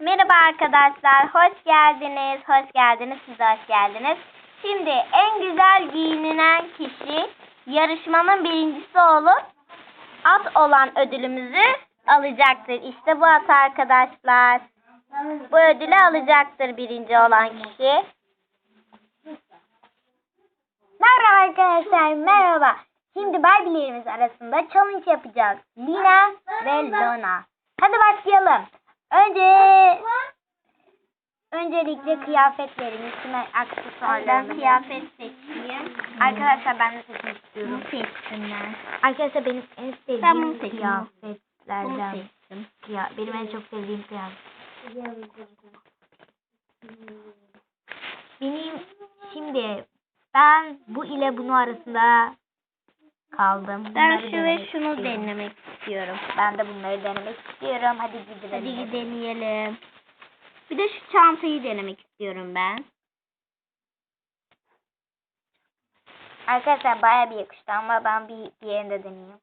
Merhaba arkadaşlar, hoş geldiniz, hoş geldiniz, siz hoş geldiniz. Şimdi en güzel giyinilen kişi yarışmanın birincisi olup at olan ödülümüzü alacaktır. İşte bu at arkadaşlar. Bu ödülü alacaktır birinci olan kişi. Merhaba arkadaşlar, merhaba. Şimdi Barbie'lerimiz arasında challenge yapacağız. Lina ve Lona. Hadi başlayalım. Önce öncelikle kıyafetlerimi, üstüme aksesuarlarımı. Ben kıyafet seçeyim. Arkadaşlar ben de seçmek istiyorum. Bunu. Arkadaşlar benim en Ben bunu sevdiğim seçtim. Bunu kıyafetlerden. seçtim. Kıya, benim en çok sevdiğim kıyafet. Benim şimdi ben bu ile bunu arasında kaldım. Ben Bunları şu ve denemek şunu istiyorum. denemek istiyorum. Ben de bunları denemek istiyorum. Hadi gidelim. Hadi deneyelim. Bir de şu çantayı denemek istiyorum ben. Arkadaşlar bayağı bir yakıştı ama ben bir diğerini de deneyeyim.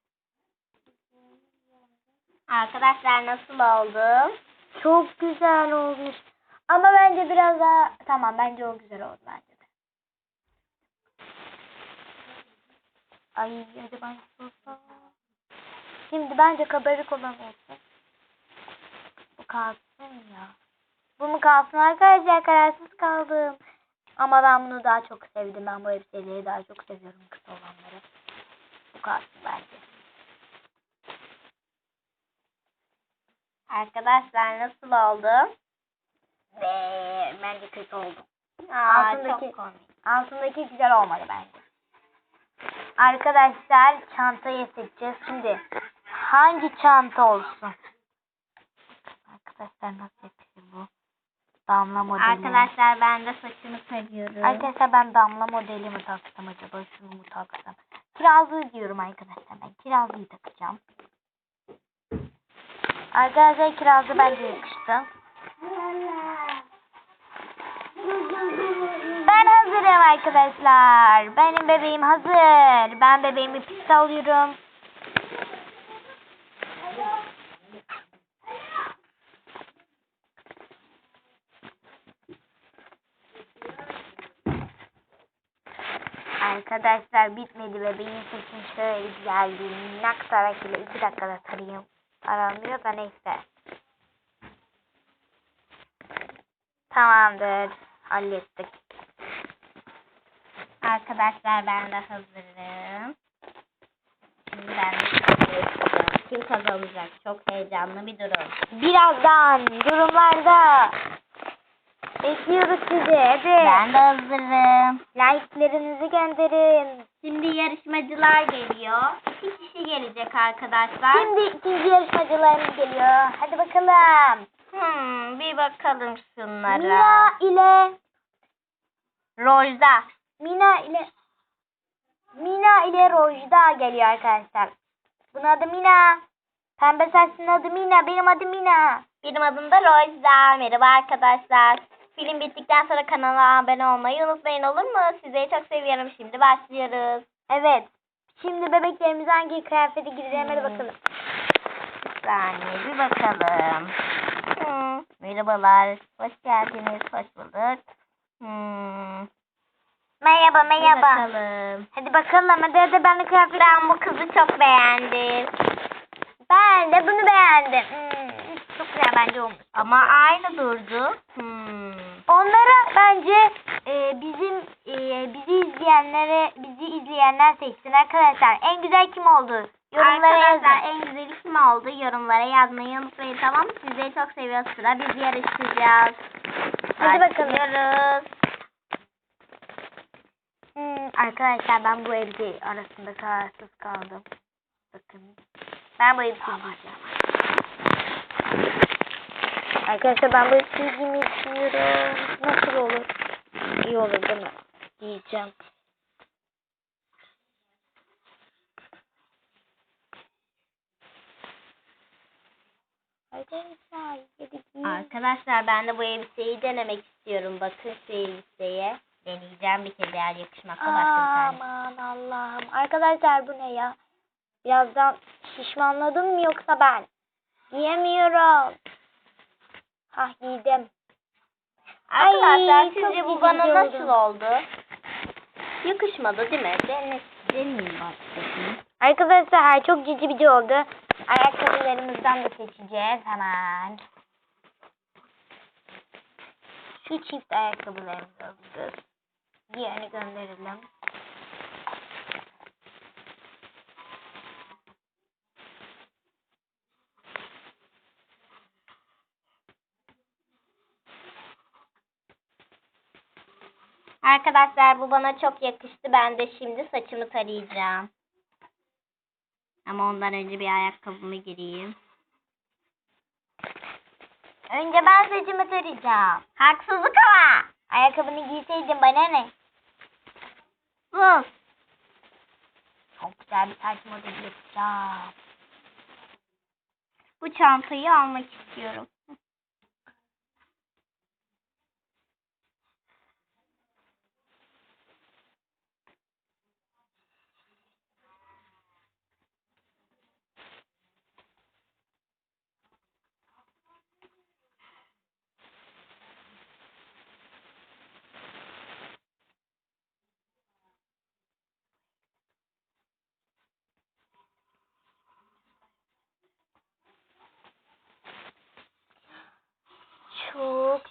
Arkadaşlar nasıl oldu? Çok güzel olmuş. Ama bence biraz daha tamam bence o güzel oldu bence de. Ay acaba nasıl olsa? Şimdi bence kabarık olan olsun. Bu kalsın ya. Bu mu kalsın arkadaşlar kararsız kaldım. Ama ben bunu daha çok sevdim. Ben bu elbiseleri daha çok seviyorum kısa olanları. Bu kalsın bence. Arkadaşlar nasıl oldu? Ve bence kötü oldu. Aa, Altındaki-. Altındaki güzel olmadı bence. Arkadaşlar çantayı seçeceğiz. Şimdi hangi çanta olsun? Arkadaşlar nasıl yakışır bu? Damla modeli. Arkadaşlar ben de saçımı seviyorum. Arkadaşlar ben damla modeli mi taksam acaba şunu mu taksam? Kirazlı diyorum arkadaşlar ben kirazlıyı takacağım. Arkadaşlar kirazlı bence yakıştı. Ben hazırım arkadaşlar. Benim bebeğim hazır. Ben bebeğimi piste alıyorum. Arkadaşlar bitmedi bebeğin saçını şöyle güzeldi. Minnak tarak ile iki dakikada tarayayım. Taranmıyor da neyse. Tamamdır. Hallettik. Arkadaşlar ben de hazırım. Şimdi ben de. Kim kazanacak? Çok heyecanlı bir durum. Birazdan durumlarda bekliyoruz sizi. Hadi. Ben de hazırım. Like'lerinizi gönderin. Şimdi yarışmacılar geliyor. İki kişi gelecek arkadaşlar. Şimdi ikinci yarışmacılarımız geliyor. Hadi bakalım. Hmm, bir bakalım şunlara. Mina ile Rojda. Mina ile Mina ile Rojda geliyor arkadaşlar. Bunun adı Mina. Pembe saçlının adı Mina. Benim adım Mina. Benim adım da Rojda. Merhaba arkadaşlar. Film bittikten sonra kanala abone olmayı unutmayın olur mu? Sizleri çok seviyorum. Şimdi başlıyoruz. Evet. Şimdi bebeklerimiz hangi kıyafete gireceğim hadi Hmm. bakalım. Bir saniye bir bakalım. Hmm, merhabalar. Hoş geldiniz. Hoş bulduk. Hmm, Merhaba merhaba. bakalım. Hadi bakalım hadi hadi ben de kıyafet Ben bu kızı çok beğendim. Ben de bunu beğendim. Hmm, çok güzel bence olmuş. Ama aynı durdu. Hmm. Onlara bence e, bizim e, bizi izleyenlere bizi izleyenler seçsin arkadaşlar. En güzel kim oldu? Yorumlara Arkadaşlar yazın. en güzeli kim oldu? Yorumlara yazmayı unutmayın tamam mı? Sizleri çok seviyoruz. Sıra biz yarışacağız. Hadi bakalım. Başlıyoruz. Hmm, arkadaşlar ben bu elbise arasında kararsız kaldım. Bakın. Ben bu elbiseyi giyeceğim. Arkadaşlar ben bu elbiseyi giymeyi düşünüyorum. Nasıl olur? İyi olur değil mi? Giyeceğim. Arkadaşlar ben de bu elbiseyi denemek istiyorum. Bakın şu elbiseye. Deneyeceğim bir kere eğer yakışmakta başka bir tane. Aman Allah'ım. Arkadaşlar bu ne ya? Birazdan şişmanladım mı yoksa ben? Giyemiyorum. Ah giydim. Arkadaşlar Ay, sizce bu bana oldu. nasıl oldu? Yakışmadı değil mi? Dene, deneyeyim bakayım. Arkadaşlar çok cici video oldu. Ayakkabılarımızdan da seçeceğiz hemen. Şu çift ayakkabılarımızı alacağız. Diğerini gönderelim. Arkadaşlar bu bana çok yakıştı. Ben de şimdi saçımı tarayacağım. Ama ondan önce bir ayakkabımı gireyim. Önce ben saçımı tarayacağım. Haksızlık ama. Ayakkabını giyseydin bana ne? Sus. Çok güzel bir saç modeli yapacağım. Bu çantayı almak istiyorum. Çok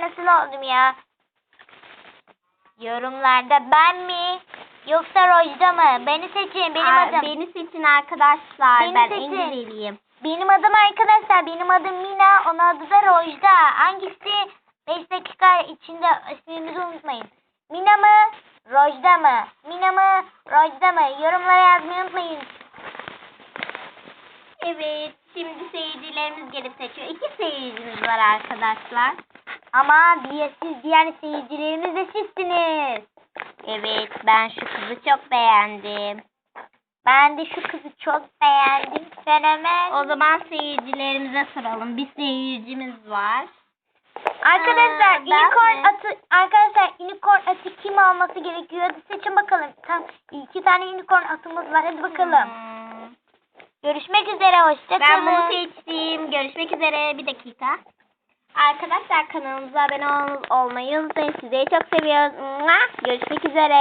nasıl oldum ya? Yorumlarda ben mi yoksa Rojda mı? Beni seçin benim Aa, adım. Beni seçin arkadaşlar. Beni ben seçin. en güzeliyim. Benim adım arkadaşlar. Benim adım Mina. Onun adı da Rojda. Hangisi? 5 dakika içinde ismimizi unutmayın. Mina mı? Rojda mı? Mina mı? Rojda mı? Yorumlara yazmayı unutmayın. Evet, şimdi seyircilerimiz gelip seçiyor. İki seyircimiz var arkadaşlar. Ama diğer, siz diğer seyircilerimiz de sizsiniz. Evet, ben şu kızı çok beğendim. Ben de şu kızı çok beğendim. Fenomen. O zaman seyircilerimize soralım. Bir seyircimiz var. Arkadaşlar Aa, ben unicorn atı arkadaşlar unicorn atı kim alması gerekiyor? Hadi seçin bakalım. Tam iki tane unicorn atımız var. Hadi bakalım. Hmm. Görüşmek üzere. Hoşça Ben bunu kalın. seçtim. Görüşmek üzere. Bir dakika. Arkadaşlar kanalımıza abone ol- olmayı unutmayın. Sizleri çok seviyoruz. Görüşmek üzere.